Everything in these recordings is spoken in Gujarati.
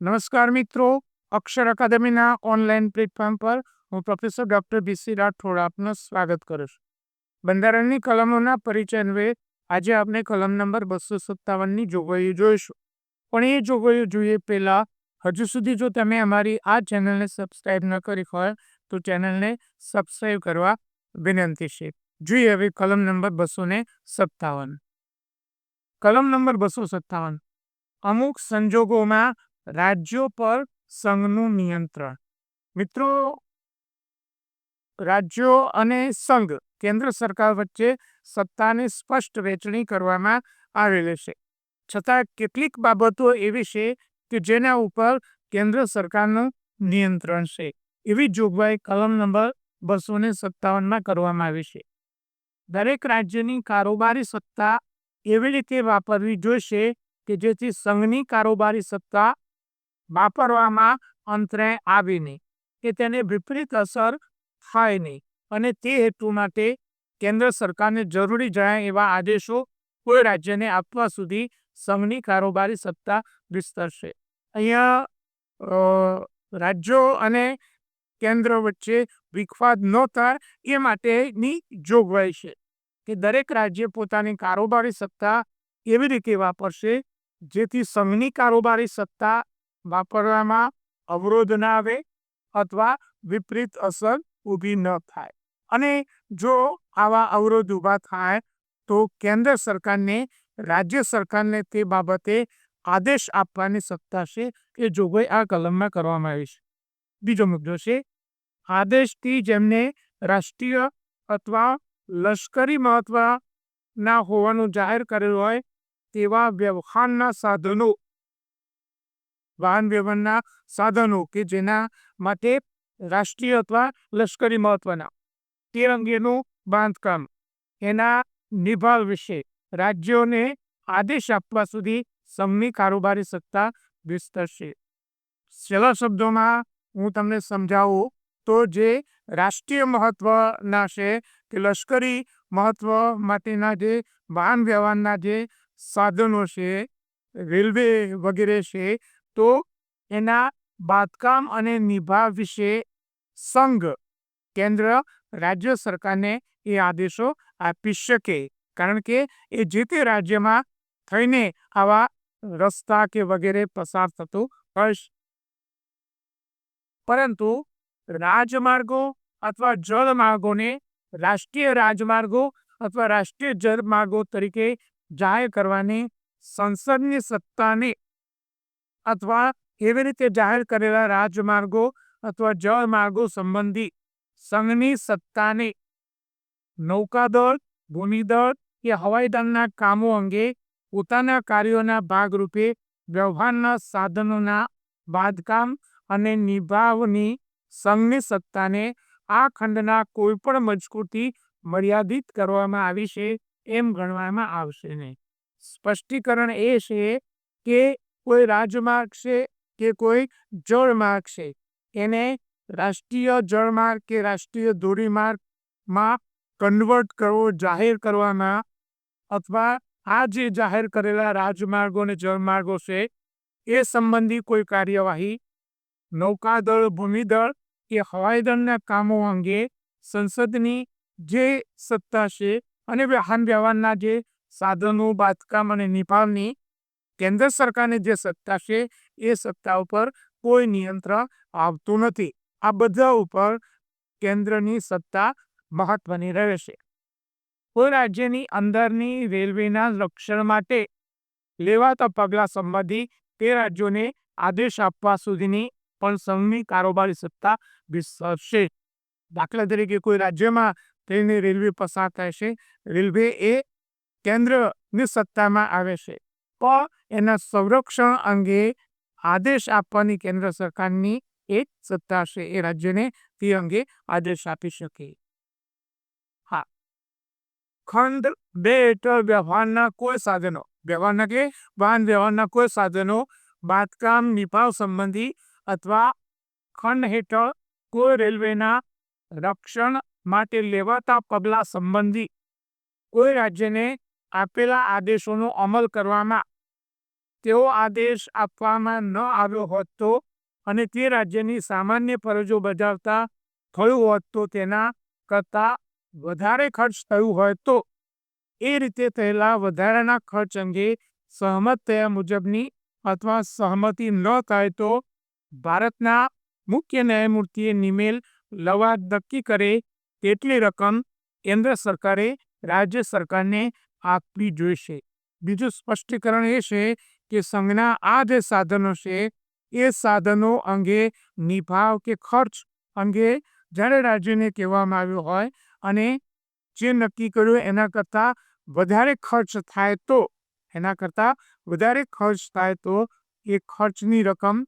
નમસ્કાર મિત્રો, અક્ષર અકાદમીના ઓનલાઈન પ્લેટફોર્મ પર હું પ્રોફેસર ડૉક્ટર બીસી રાઠોડ આપનું સ્વાગત કરું છું. બંધારણની કલમોના પરિચય અન્વયે આજે આપણે કલમ નંબર બસો સત્તાવનની જોગવાઈઓ જોઈશું. પણ એ જોગવાઈઓ જોઈએ પહેલાં, હજુ સુધી જો તમે અમારી આ ચેનલને સબસ્ક્રાઈબ ન કરી હોય, તો ચેનલને સબસ્ક્રાઇબ કરવા વિનંતી છે. જોઈએ હવે કલમ નંબર બસો ને સત્તાવન. કલમ નંબર બસો સત્તાવન. અમુક સંજોગોમાં રાજ્યો પર સંઘનું નિયંત્રણ. મિત્રો, રાજ્યો અને સંઘ કેન્દ્ર સરકાર વચ્ચે સત્તાની સ્પષ્ટ વહેંચણી કરવામાં આવેલી છે. છતાં, કેટલીક બાબતો એવી છે કે જેના ઉપર કેન્દ્ર સરકારનું નિયંત્રણ છે. એવી જોગવાઈ કલમ નંબર બસો ને સત્તાવનમાં કરવામાં આવી છે. દરેક રાજ્યની કારોબારી સત્તા એવી રીતે વાપરવી જોઈશે કે જેથી સંઘની કારોબારી સત્તા વાપરવામાં અંતરે આવે નહીં કે તેને વિપરીત અસર થાય નહીં. અને તે હેતુ માટે કેન્દ્ર સરકારને જરૂરી જણાય એવા આદેશો કોઈ રાજ્યને આપવા સુધી સંઘની કારોબારી સત્તા વિસ્તરશે. અહીંયા રાજ્યો અને કેન્દ્ર વચ્ચે વિખવાદ ન થાય એ માટેની જોગવાઈ છે કે દરેક રાજ્ય પોતાની કારોબારી સત્તા એવી રીતે વાપરશે જેથી સંઘની કારોબારી સત્તા વાપરવામાં અવરોધ ના આવે અથવા વિપરીત અસર ઊભી ન થાય. અને જો આવા અવરોધ ઊભા થાય તો કેન્દ્ર સરકારને, રાજ્ય સરકારને તે બાબતે આદેશ આપવાની સત્તા છે એ જોગવાઈ આ કલમમાં કરવામાં આવી છે. બીજો મુદ્દો છે, આદેશથી જેમને રાષ્ટ્રીય અથવા લશ્કરી મહત્વના હોવાનું જાહેર કરેલું હોય તેવા વ્યવહારના સાધનો વાહન વ્યવહારના સાધનો કે જેના માટે રાષ્ટ્રીય અથવા લશ્કરી મહત્વના તે અંગેનું બાંધકામ. એના નિભાવ વિશે રાજ્યોને આદેશ આપવા સુધી સમની કારોબારી સત્તા વિસ્તરશે. છેલ્લા શબ્દોમાં હું તમને સમજાવું તો જે રાષ્ટ્રીય મહત્વના છે કે લશ્કરી મહત્વ માટેના જે વાહન વ્યવહારના જે સાધનો છે, રેલવે વગેરે છે તો એના બાંધકામ અને નિભાવ વિશે સંઘ, કેન્દ્ર, રાજ્ય સરકારને એ આદેશો આપી શકે. કારણ કે એ જે તે રાજ્યમાં થઈને આવા રસ્તા કે વગેરે પસાર થતું હશે પરંતુ રાજમાર્ગો અથવા જળમાર્ગોને રાષ્ટ્રીય રાજમાર્ગો અથવા રાષ્ટ્રીય જળમાર્ગો તરીકે જાહેર કરવાની સંસદની સત્તાને અથવા કેવી રીતે જાહેર કરેલા રાજમાર્ગો અથવા જળમાર્ગો સંબંધી સંઘની સત્તાને નૌકાદળ, ભૂમિદળ કે હવાઈ દળના કામો અંગે પોતાના કાર્યોના ભાગરૂપે વ્યવહારના સાધનોના બાંધકામ અને નિભાવની સંઘની સત્તાને આ ખંડના કોઈપણ મજકૂરથી મર્યાદિત કરવામાં આવી છે એમ ગણવામાં આવશે નહીં. સ્પષ્ટીકરણ એ છે કે કોઈ રાજમાર્ગ છે કે કોઈ જળમાર્ગ છે? એને રાષ્ટ્રીય જળમાર્ગ કે રાષ્ટ્રીય ધોરીમાર્ગમાં કન્વર્ટ કરવો, જાહેર કરવામાં અથવા આ જે જાહેર કરેલા રાજમાર્ગો અને જળમાર્ગો છે, એ સંબંધી કોઈ કાર્યવાહી? નૌકાદળ, ભૂમિદળ કે હવાઈ દળના કામો અંગે સંસદની જે સત્તા છે અને વાહન વ્યવહારના જે સાધનો, બાંધકામ અને નિભાવની કેન્દ્ર સરકારની જે સત્તા છે, એ સત્તા ઉપર કોઈ નિયંત્રણ આવતું નથી. આ બધા ઉપર કેન્દ્રની સત્તા મહત્વની રહેશે. કોઈ રાજ્યની અંદરની રેલવેના રક્ષણ માટે લેવાતા પગલાં સંબંધી તે રાજ્યોને આદેશ આપવા સુધીની પણ સંઘની કારોબારી સત્તા વિસ્તરશે દાખલા તરીકે કોઈ રાજ્યમાં તેની રેલવે પસાર થાય છે, રેલવે એ કેન્દ્રની સત્તામાં આવે છે. પણ એના સંરક્ષણ અંગે આદેશ આપવાની કેન્દ્ર સરકારની એક સત્તા છે, એ રાજ્યને તે અંગે આદેશ આપી શકે. હા. ખંડ બે હેઠળ વ્યવહારના કોઈ સાધનો, વ્યવહારના કે વાહન વ્યવહારના કોઈ સાધનો, બાંધકામ, નિભાવ સંબંધી અથવા ખંડ હેઠળ કોઈ રેલવેના રક્ષણ માટે લેવાતા પગલાં સંબંધી કોઈ રાજ્યને આપેલા આદેશોનો અમલ કરવામાં તેવો આદેશ આપવામાં ન આવ્યો હોત તો અને તે રાજ્યની સામાન્ય ફરજો બજાવતા થયું હોત તો તેના કરતાં વધારે ખર્ચ થયું હોય તો એ રીતે થયેલા વધારાના ખર્ચ અંગે સહમત થયા મુજબની અથવા સહમતિ ન થાય તો ભારતના મુખ્ય ન્યાયમૂર્તિએ નિમેલ લવાદ નક્કી કરે તેટલી રકમ કેન્દ્ર સરકારે રાજ્ય સરકારને આપવી જોઈશે. બીજું સ્પષ્ટીકરણ એ છે કે સંઘના આ જે સાધનો છે, એ સાધનો અંગે નિભાવ કે ખર્ચ અંગે જ્યારે રાજ્યને કહેવામાં આવ્યું હોય અને જે નક્કી કર્યું એના કરતાં વધારે ખર્ચ થાય તો, એના કરતાં વધારે ખર્ચ થાય તો એ ખર્ચની રકમ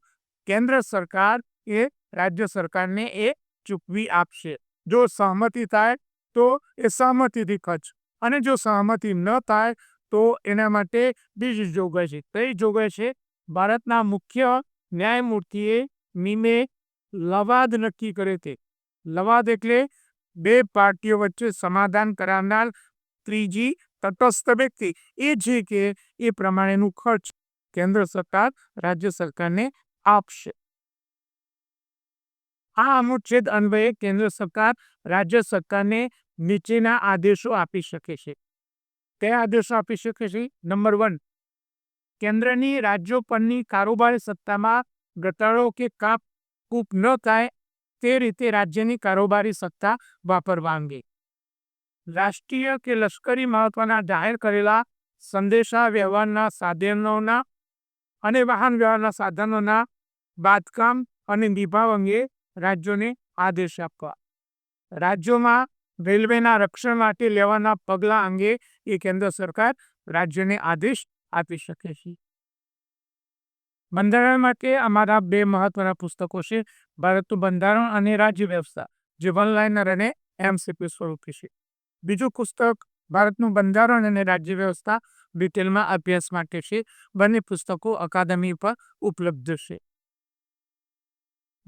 કેન્દ્ર સરકાર એ રાજ્ય સરકારને એ ચૂકવી આપશે. જો સહમતિ થાય તો એ સહમતિથી ખર્ચ અને જો સહમતિ ન થાય તો એના માટે બીજી જોગવાઈ છે. કઈ જોગવાઈ છે, ભારતના મુખ્ય ન્યાયમૂર્તિએ નિમે લવાદ નક્કી કરે તે. લવાદ એટલે બે પાર્ટીઓ વચ્ચે સમાધાન કરાવનાર ત્રીજી તટસ્થ વ્યક્તિ. એ છે કે એ પ્રમાણેનું ખર્ચ કેન્દ્ર સરકાર રાજ્ય સરકારને આપશે. આ અનુચ્છેદ અન્વયે કેન્દ્ર સરકાર રાજ્ય સરકારને નીચેના આદેશો આપી શકે છે. કયા આદેશો આપી શકે છે? નંબર વન, કેન્દ્રની રાજ્યો પરની કારોબારી સત્તામાં ઘટાડો કે કાપ કૂપ ન થાય તે રીતે રાજ્યની કારોબારી સત્તા વાપરવા અંગે. રાષ્ટ્રીય કે લશ્કરી મહત્વના જાહેર કરેલા સંદેશા વ્યવહારના સાધનોના અને વાહન વ્યવહારના સાધનોના બાંધકામ અને નિભાવ અંગે રાજ્યોને આદેશ આપવા. રાજ્યોમાં રેલવેના રક્ષણ માટે લેવાના પગલાં અંગે એ કેન્દ્ર સરકાર રાજ્યને આદેશ આપી શકે છે. બંધારણ માટે અમારા બે મહત્વના પુસ્તકો છે, ભારતનું બંધારણ અને રાજ્ય વ્યવસ્થા, જે વન લાઇનર અને એમસીપી સ્વરૂપે છે. બીજું પુસ્તક ભારતનું બંધારણ અને રાજ્ય વ્યવસ્થા ડિટેલમાં અભ્યાસ માટે છે. બંને પુસ્તકો અકાદમી પર ઉપલબ્ધ છે.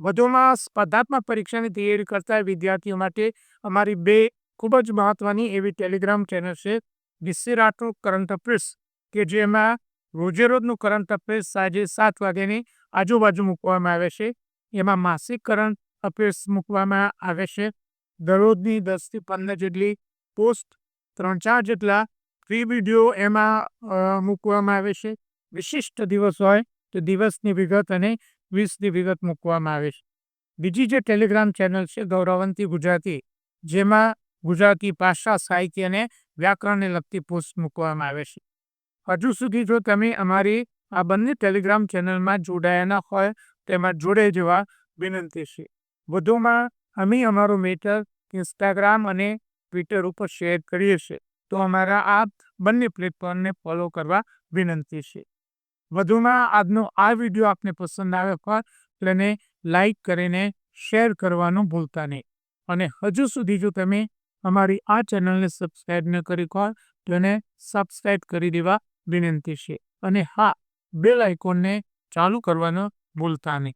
વધુમાં સ્પર્ધાત્મક પરીક્ષાની તૈયારી કરતા વિદ્યાર્થીઓ માટે અમારી બે ખૂબ જ મહત્વની એવી ટેલિગ્રામ ચેનલ છે વિશે રાઠોડ કરંટ અફેર્સ, કે જેમાં રોજે રોજનું કરંટ અફેર્સ સાંજે સાત વાગ્યાની આજુબાજુ મૂકવામાં આવે છે. એમાં માસિક કરંટ અફેર્સ મૂકવામાં આવે છે. દરરોજની દસથી પંદર જેટલી પોસ્ટ, ત્રણ ચાર જેટલા ફ્રી વીડિયો એમાં મૂકવામાં આવે છે. વિશિષ્ટ દિવસ હોય તો દિવસની વિગત અને વીસની વિગત મૂકવામાં આવે છે. બીજી જે ટેલિગ્રામ ચેનલ છે, ગૌરવંતી ગુજરાતી, જેમાં ગુજરાતી ભાષા, સાહિત્ય અને વ્યાકરણને લગતી પોસ્ટ મૂકવામાં આવે છે. હજુ સુધી જો તમે અમારી આ બંને ટેલિગ્રામ ચેનલમાં જોડાયા હોય, તેમાં જોડે જવા વિનંતી છે. વધુમાં, અમે અમારો મેટર, ઇન્સ્ટાગ્રામ અને ટ્વિટર ઉપર શેર કરીએ છીએ, તો અમારા આ બંને પ્લેટફોર્મને ફોલો કરવા વિનંતી છે. વધુમાં આજનો આ વીડિયો આપને પસંદ આવ્યો હોય, તો એને લાઈક કરીને શેર કરવાનું ભૂલતા નહીં. અને હજુ સુધી જો તમે અમારી આ ચેનલને સબસ્ક્રાઈબ ન કરી હોય, તો એને સબસ્ક્રાઈબ કરી દેવા વિનંતી છે. અને હા, બેલ આઇકોનને ચાલુ કરવાનું ભૂલતા નહીં.